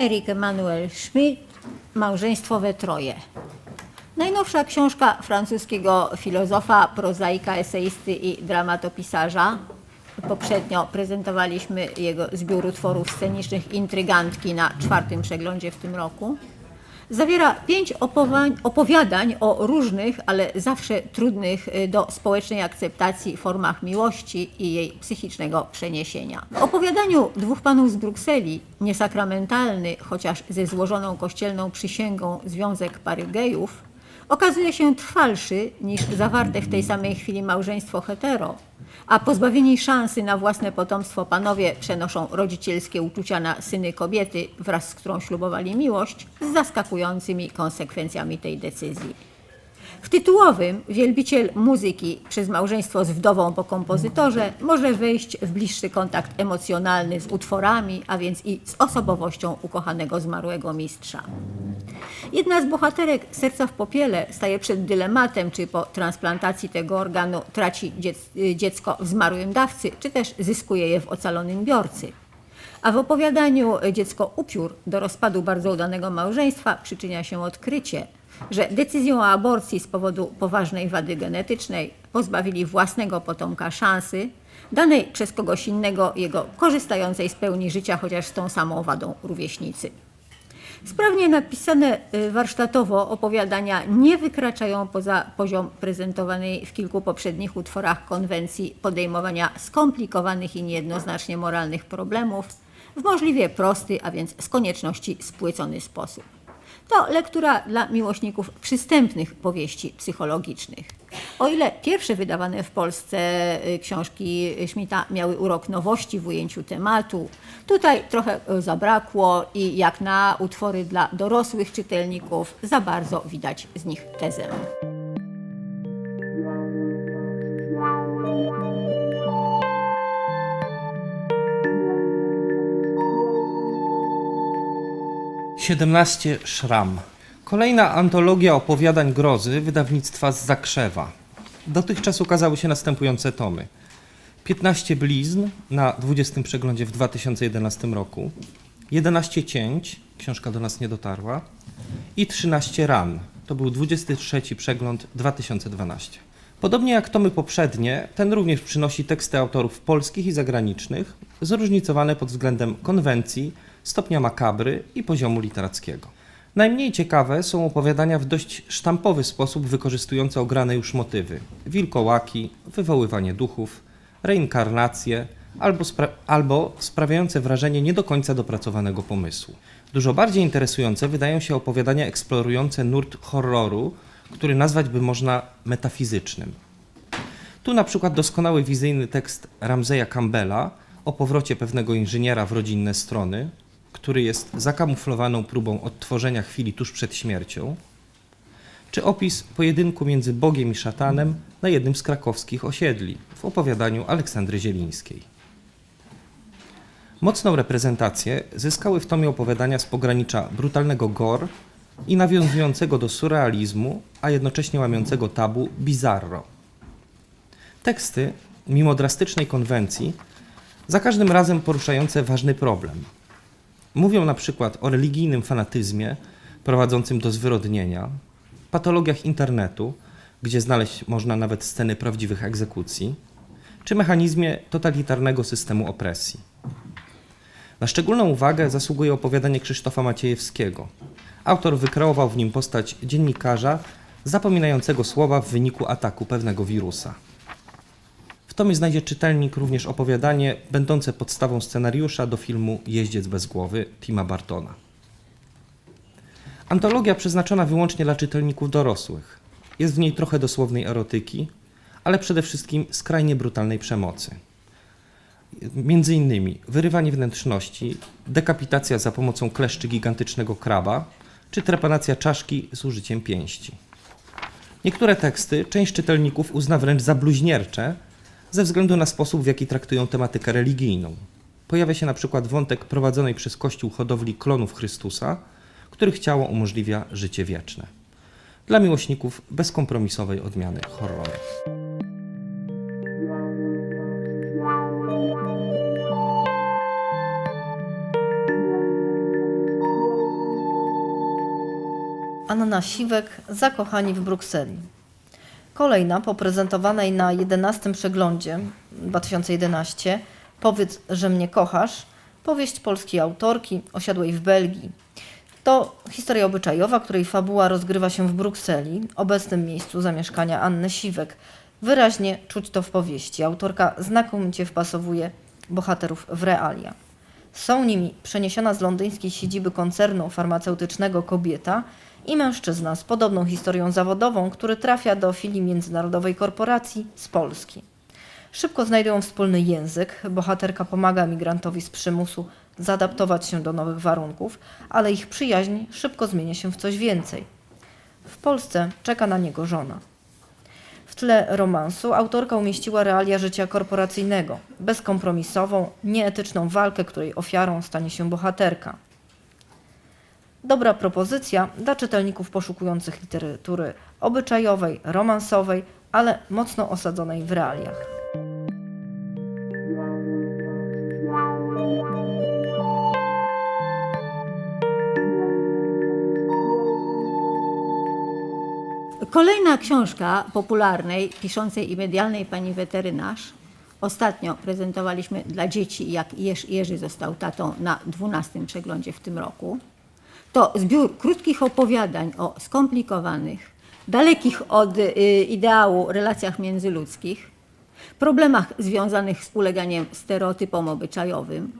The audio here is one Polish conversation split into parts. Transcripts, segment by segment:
Erik Emanuel Schmidt, Małżeństwo we troje. Najnowsza książka francuskiego filozofa, prozaika, eseisty i dramatopisarza. Poprzednio prezentowaliśmy jego zbiór utworów scenicznych Intrygantki na czwartym przeglądzie w tym roku. Zawiera pięć opowiadań o różnych, ale zawsze trudnych y, do społecznej akceptacji formach miłości i jej psychicznego przeniesienia. W opowiadaniu dwóch panów z Brukseli, niesakramentalny, chociaż ze złożoną kościelną przysięgą związek pary gejów, okazuje się trwalszy niż zawarte w tej samej chwili małżeństwo hetero, a pozbawieni szansy na własne potomstwo panowie przenoszą rodzicielskie uczucia na syny kobiety, wraz z którą ślubowali miłość, z zaskakującymi konsekwencjami tej decyzji. W tytułowym wielbiciel muzyki przez małżeństwo z wdową po kompozytorze może wejść w bliższy kontakt emocjonalny z utworami, a więc i z osobowością ukochanego zmarłego mistrza. Jedna z bohaterek Serca w popiele staje przed dylematem, czy po transplantacji tego organu traci dziec- dziecko w zmarłym dawcy, czy też zyskuje je w ocalonym biorcy. A w opowiadaniu Dziecko upiór do rozpadu bardzo udanego małżeństwa przyczynia się odkrycie, że decyzją o aborcji z powodu poważnej wady genetycznej pozbawili własnego potomka szansy, danej przez kogoś innego jego korzystającej z pełni życia, chociaż z tą samą wadą rówieśnicy. Sprawnie napisane y, warsztatowo opowiadania nie wykraczają poza poziom prezentowanej w kilku poprzednich utworach konwencji podejmowania skomplikowanych i niejednoznacznie moralnych problemów w możliwie prosty, a więc z konieczności spłycony sposób. To lektura dla miłośników przystępnych powieści psychologicznych. O ile pierwsze wydawane w Polsce y, książki Schmidta miały urok nowości w ujęciu tematu, tutaj trochę y, zabrakło i jak na utwory dla dorosłych czytelników za bardzo widać z nich tezę. Siedemnaście Szram. Kolejna antologia opowiadań grozy wydawnictwa z Zakrzewa. Dotychczas ukazały się następujące tomy. 15 blizn na 20 przeglądzie w 2011 roku, 11 cięć, książka do nas nie dotarła, i 13 ran. To był 23 przegląd 2012. Podobnie jak tomy poprzednie, ten również przynosi teksty autorów polskich i zagranicznych, zróżnicowane pod względem konwencji, stopnia makabry i poziomu literackiego. Najmniej ciekawe są opowiadania w dość sztampowy sposób wykorzystujące ograne już motywy: wilkołaki, wywoływanie duchów, reinkarnacje albo, spra- albo sprawiające wrażenie nie do końca dopracowanego pomysłu. Dużo bardziej interesujące wydają się opowiadania eksplorujące nurt horroru, który nazwać by można metafizycznym. Tu na przykład doskonały wizyjny tekst Ramseya Campbella o powrocie pewnego inżyniera w rodzinne strony, który jest zakamuflowaną próbą odtworzenia chwili tuż przed śmiercią, czy opis pojedynku między Bogiem i szatanem na jednym z krakowskich osiedli w opowiadaniu Aleksandry Zielińskiej. Mocną reprezentację zyskały w tomie opowiadania z pogranicza brutalnego gore i nawiązującego do surrealizmu, a jednocześnie łamiącego tabu bizarro. Teksty, mimo drastycznej konwencji, za każdym razem poruszające ważny problem. Mówią na przykład o religijnym fanatyzmie prowadzącym do zwyrodnienia, patologiach internetu, gdzie znaleźć można nawet sceny prawdziwych egzekucji, czy mechanizmie totalitarnego systemu opresji. Na szczególną uwagę zasługuje opowiadanie Krzysztofa Maciejewskiego. Autor wykreował w nim postać dziennikarza zapominającego słowa w wyniku ataku pewnego wirusa. W tomie znajdzie czytelnik również opowiadanie będące podstawą scenariusza do filmu Jeździec bez głowy Tima Bartona. Antologia przeznaczona wyłącznie dla czytelników dorosłych. Jest w niej trochę dosłownej erotyki, ale przede wszystkim skrajnie brutalnej przemocy. Między innymi wyrywanie wnętrzności, dekapitacja za pomocą kleszczy gigantycznego kraba, czy trepanacja czaszki z użyciem pięści. Niektóre teksty część czytelników uzna wręcz za bluźniercze ze względu na sposób, w jaki traktują tematykę religijną. Pojawia się na przykład wątek prowadzonej przez Kościół hodowli klonów Chrystusa, których ciało umożliwia życie wieczne. Dla miłośników bezkompromisowej odmiany horroru. Anna Siwek, zakochani w Brukseli. Kolejna, po prezentowanej na 11 przeglądzie 2011 Powiedz, że mnie kochasz, powieść polskiej autorki osiadłej w Belgii. To historia obyczajowa, której fabuła rozgrywa się w Brukseli, obecnym miejscu zamieszkania Anny Siwek. Wyraźnie czuć to w powieści. Autorka znakomicie wpasowuje bohaterów w realia. Są nimi przeniesiona z londyńskiej siedziby koncernu farmaceutycznego kobieta i mężczyzna z podobną historią zawodową, który trafia do filii międzynarodowej korporacji z Polski. Szybko znajdują wspólny język, bohaterka pomaga migrantowi z przymusu zaadaptować się do nowych warunków, ale ich przyjaźń szybko zmienia się w coś więcej. W Polsce czeka na niego żona. W tle romansu autorka umieściła realia życia korporacyjnego, bezkompromisową, nieetyczną walkę, której ofiarą stanie się bohaterka. Dobra propozycja dla czytelników poszukujących literatury obyczajowej, romansowej, ale mocno osadzonej w realiach. Kolejna książka popularnej, piszącej i medialnej pani weterynarz. Ostatnio prezentowaliśmy dla dzieci, jak Jerz Jerzy został tatą na 12 przeglądzie w tym roku. To zbiór krótkich opowiadań o skomplikowanych, dalekich od y, ideału relacjach międzyludzkich, problemach związanych z uleganiem stereotypom obyczajowym,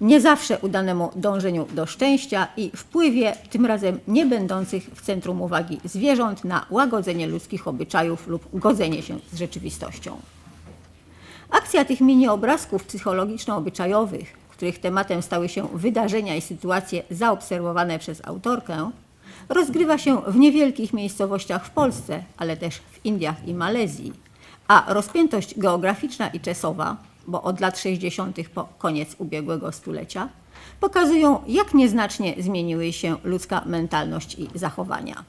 nie zawsze udanemu dążeniu do szczęścia i wpływie tym razem nie będących w centrum uwagi zwierząt na łagodzenie ludzkich obyczajów lub godzenie się z rzeczywistością. Akcja tych mini obrazków psychologiczno-obyczajowych, których tematem stały się wydarzenia i sytuacje zaobserwowane przez autorkę, rozgrywa się w niewielkich miejscowościach w Polsce, ale też w Indiach i Malezji, a rozpiętość geograficzna i czasowa, bo od lat 60. po koniec ubiegłego stulecia, pokazują, jak nieznacznie zmieniły się ludzka mentalność i zachowania.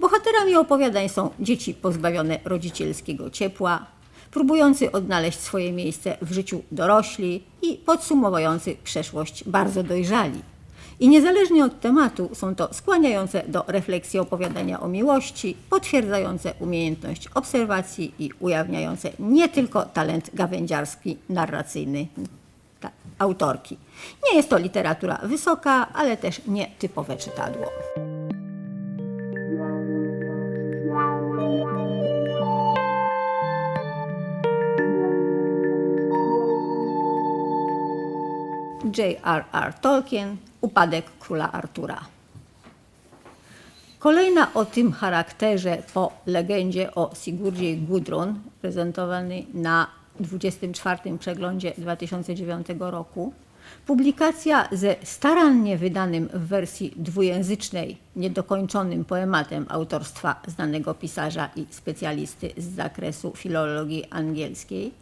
Bohaterami opowiadań są dzieci pozbawione rodzicielskiego ciepła, próbujący odnaleźć swoje miejsce w życiu dorośli i podsumowujący przeszłość bardzo dojrzali. I niezależnie od tematu są to skłaniające do refleksji opowiadania o miłości, potwierdzające umiejętność obserwacji i ujawniające nie tylko talent gawędziarski, narracyjny ta, autorki. Nie jest to literatura wysoka, ale też nie typowe czytadło. J.R.R. Tolkien Upadek króla Artura. Kolejna o tym charakterze po legendzie o Sigurdzie Gudrun, prezentowanej na 24. przeglądzie 2009 roku, publikacja ze starannie wydanym w wersji dwujęzycznej, niedokończonym poematem autorstwa znanego pisarza i specjalisty z zakresu filologii angielskiej,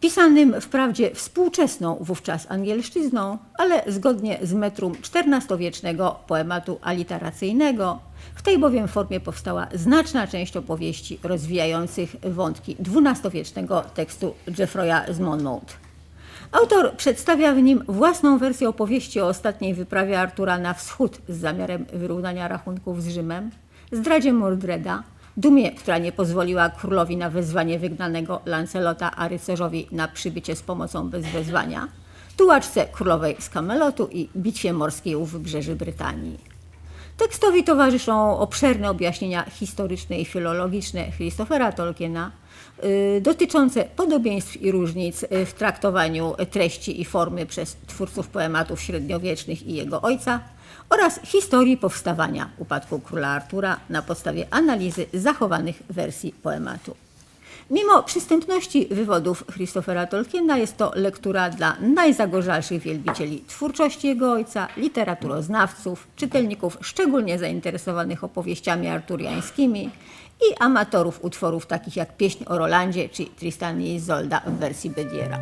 pisanym wprawdzie współczesną wówczas angielszczyzną, ale zgodnie z metrum XIV-wiecznego poematu aliteracyjnego. W tej bowiem formie powstała znaczna część opowieści rozwijających wątki XII-wiecznego tekstu Geoffroya z Monmouth. Autor przedstawia w nim własną wersję opowieści o ostatniej wyprawie Artura na wschód z zamiarem wyrównania rachunków z Rzymem, zdradzie Mordreda, dumie, która nie pozwoliła królowi na wezwanie wygnanego Lancelota, a rycerzowi na przybycie z pomocą bez wezwania, tułaczce królowej z Kamelotu i bitwie morskiej u wybrzeży Brytanii. Tekstowi towarzyszą obszerne objaśnienia historyczne i filologiczne Christophera Tolkiena, y, dotyczące podobieństw i różnic y, w traktowaniu treści i formy przez twórców poematów średniowiecznych i jego ojca oraz historii powstawania upadku króla Artura na podstawie analizy zachowanych wersji poematu. Mimo przystępności wywodów Christophera Tolkiena jest to lektura dla najzagorzalszych wielbicieli twórczości jego ojca, literaturoznawców, czytelników szczególnie zainteresowanych opowieściami arturiańskimi i amatorów utworów takich jak Pieśń o Rolandzie czy Tristan i Izolda w wersji Bediera.